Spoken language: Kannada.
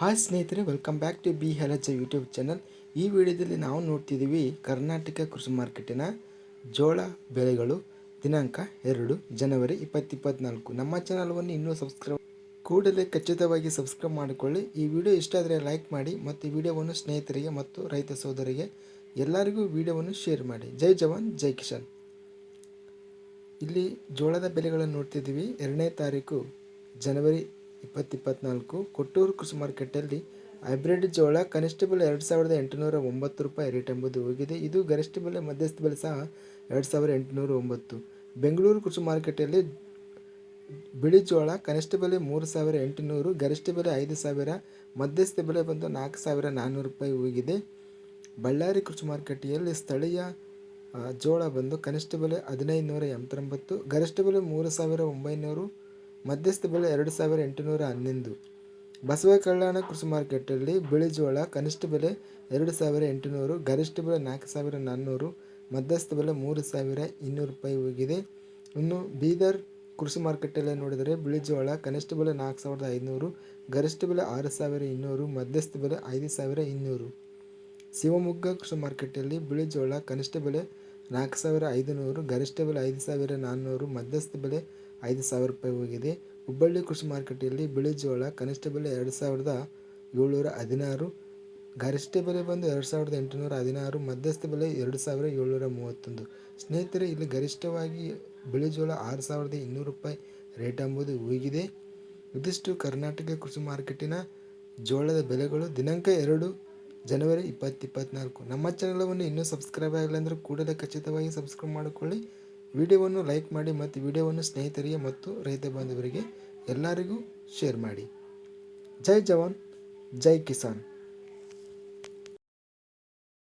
ಹಾಯ್ ಸ್ನೇಹಿತರೆ ವೆಲ್ಕಮ್ ಬ್ಯಾಕ್ ಟು ಬಿ ಹೆಲಜ ಯೂಟ್ಯೂಬ್ ಚಾನಲ್ ಈ ವಿಡಿಯೋದಲ್ಲಿ ನಾವು ನೋಡ್ತಿದ್ದೀವಿ ಕರ್ನಾಟಕ ಕೃಷಿ ಮಾರ್ಕೆಟಿನ ಜೋಳ ಬೆಳೆಗಳು. ದಿನಾಂಕ ಎರಡು ಜನವರಿ ಇಪ್ಪತ್ತಿಪ್ಪತ್ನಾಲ್ಕು ನಮ್ಮ ಚಾನಲ್ವನ್ನು ಇನ್ನೂ ಸಬ್ಸ್ಕ್ರೈಬ್ ಕೂಡಲೇ ಖಚಿತವಾಗಿ ಸಬ್ಸ್ಕ್ರೈಬ್ ಮಾಡಿಕೊಳ್ಳಿ. ಈ ವಿಡಿಯೋ ಇಷ್ಟ ಆದರೆ ಲೈಕ್ ಮಾಡಿ ಮತ್ತು ಈ ವಿಡಿಯೋವನ್ನು ಸ್ನೇಹಿತರಿಗೆ ಮತ್ತು ರೈತ ಸೋದರಿಗೆ ಎಲ್ಲರಿಗೂ ವಿಡಿಯೋವನ್ನು ಶೇರ್ ಮಾಡಿ. ಜೈ ಜವಾನ್, ಜೈ ಕಿಶನ್ ಇಲ್ಲಿ ಜೋಳದ ಬೆಲೆಗಳನ್ನು ನೋಡ್ತಿದ್ದೀವಿ. ಎರಡನೇ ತಾರೀಕು ಜನವರಿ ಇಪ್ಪತ್ತಿಪ್ಪತ್ನಾಲ್ಕು ಕೊಟ್ಟೂರು ಕೃಷಿ ಮಾರ್ಕೆಟಲ್ಲಿ ಹೈಬ್ರಿಡ್ ಜೋಳ ಕನಿಷ್ಠ ಬೆಲೆ ಎರಡು ಸಾವಿರದ ಎಂಟುನೂರ ಒಂಬತ್ತು ರೂಪಾಯಿ ರೇಟ್ ಎಂಬುದು ಹೋಗಿದೆ. ಇದು ಗರಿಷ್ಠ ಬೆಲೆ ಮಧ್ಯಸ್ಥ ಬೆಲೆ ಸಹ ಎರಡು ಸಾವಿರದ ಎಂಟುನೂರ ಒಂಬತ್ತು. ಬೆಂಗಳೂರು ಕೃಷಿ ಮಾರ್ಕೆಟಲ್ಲಿ ಬಿಳಿ ಜೋಳ ಕನಿಷ್ಠ ಬೆಲೆ ಮೂರು ಸಾವಿರ ಎಂಟುನೂರು, ಗರಿಷ್ಠ ಬೆಲೆ ಐದು ಸಾವಿರ, ಮಧ್ಯಸ್ಥ ಬೆಲೆ ಬಂದು ನಾಲ್ಕು ಸಾವಿರ ನಾನ್ನೂರು ರೂಪಾಯಿ ಹೋಗಿದೆ. ಬಳ್ಳಾರಿ ಕೃಷಿ ಮಾರುಕಟ್ಟೆಯಲ್ಲಿ ಸ್ಥಳೀಯ ಜೋಳ ಬಂದು ಕನಿಷ್ಠ ಬೆಲೆ ಹದಿನೈದು ನೂರ ಎಂಬತ್ತೊಂಬತ್ತು, ಗರಿಷ್ಠ ಬೆಲೆ ಮೂರು ಸಾವಿರ ಒಂಬೈನೂರು ಮಧ್ಯಸ್ಥ ಬೆಲೆ ಎರಡು ಸಾವಿರ ಎಂಟುನೂರ ಹನ್ನೊಂದು. ಬಸವ ಕಲ್ಯಾಣ ಕೃಷಿ ಮಾರ್ಕೆಟಲ್ಲಿ ಬಿಳಿ ಜೋಳ, ಕನಿಷ್ಠ ಬೆಲೆ ಎರಡು ಸಾವಿರ ಎಂಟುನೂರು, ಗರಿಷ್ಠ ಬೆಲೆ ನಾಲ್ಕು ಸಾವಿರ ನಾನ್ನೂರು, ಮಧ್ಯಸ್ಥ ಬೆಲೆ ಮೂರು ಸಾವಿರ ಇನ್ನೂರು ರೂಪಾಯಿ ಹೋಗಿದೆ. ಇನ್ನು ಬೀದರ್ ಕೃಷಿ ಮಾರ್ಕೆಟಲ್ಲಿ ನೋಡಿದರೆ ಬಿಳಿ ಜೋಳ, ಕನಿಷ್ಠ ಬೆಲೆ ನಾಲ್ಕು ಸಾವಿರದ ಐದುನೂರು ಗರಿಷ್ಠ ಬೆಲೆ ಆರು ಸಾವಿರ ಇನ್ನೂರು, ಮಧ್ಯಸ್ಥ ಬೆಲೆ ಐದು ಸಾವಿರ ಇನ್ನೂರು. ಶಿವಮೊಗ್ಗ ಕೃಷಿ ಮಾರ್ಕೆಟಲ್ಲಿ ಬಿಳಿ ಜೋಳ, ಕನಿಷ್ಠ ಬೆಲೆ ನಾಲ್ಕು ಸಾವಿರ ಐದುನೂರು, ಗರಿಷ್ಠ ಬೆಲೆ ಐದು ಸಾವಿರ ನಾನ್ನೂರು, ಮಧ್ಯಸ್ಥ ಬೆಲೆ ಐದು ಸಾವಿರ ರೂಪಾಯಿ ಹೋಗಿದೆ. ಹುಬ್ಬಳ್ಳಿ ಕೃಷಿ ಮಾರುಕಟ್ಟೆಯಲ್ಲಿ ಬಿಳಿ ಜೋಳ, ಕನಿಷ್ಠ ಬೆಲೆ ಎರಡು ಸಾವಿರದ ಏಳ್ನೂರ ಹದಿನಾರು, ಗರಿಷ್ಠ ಬೆಲೆ ಬಂದು ಎರಡು ಸಾವಿರದ ಎಂಟುನೂರ ಹದಿನಾರು, ಮಧ್ಯಸ್ಥ ಬೆಲೆ ಎರಡು ಸಾವಿರ ಏಳ್ನೂರ ಮೂವತ್ತೊಂದು. ಸ್ನೇಹಿತರೆ, ಇಲ್ಲಿ ಗರಿಷ್ಠವಾಗಿ ಬಿಳಿ ಜೋಳ ಆರು ಸಾವಿರದ ಇನ್ನೂರು ರೂಪಾಯಿ ರೇಟ್ ಎಂಬುದು ಹೋಗಿದೆ ಇದಿಷ್ಟು ಕರ್ನಾಟಕ ಕೃಷಿ ಮಾರ್ಕೆಟಿನ ಜೋಳದ ಬೆಲೆಗಳು. ದಿನಾಂಕ ಎರಡು ಜನವರಿ ಇಪ್ಪತ್ತಿಪ್ಪತ್ನಾಲ್ಕು ನಮ್ಮ ಚಾನಲವನ್ನು ಇನ್ನೂ ಸಬ್ಸ್ಕ್ರೈಬ್ ಆಗಿಲ್ಲ ಅಂದರೆ ಕೂಡಲೇ ಖಚಿತವಾಗಿ ಸಬ್ಸ್ಕ್ರೈಬ್ ಮಾಡಿಕೊಳ್ಳಿ. ವಿಡಿಯೋವನ್ನು ಲೈಕ್ ಮಾಡಿ ಮತ್ತು ವಿಡಿಯೋವನ್ನು ಸ್ನೇಹಿತರಿಗೆ ಮತ್ತು ರೈತ ಬಾಂಧವರಿಗೆ ಎಲ್ಲರಿಗೂ ಶೇರ್ ಮಾಡಿ. ಜೈ ಜವಾನ್, ಜೈ ಕಿಸಾನ್.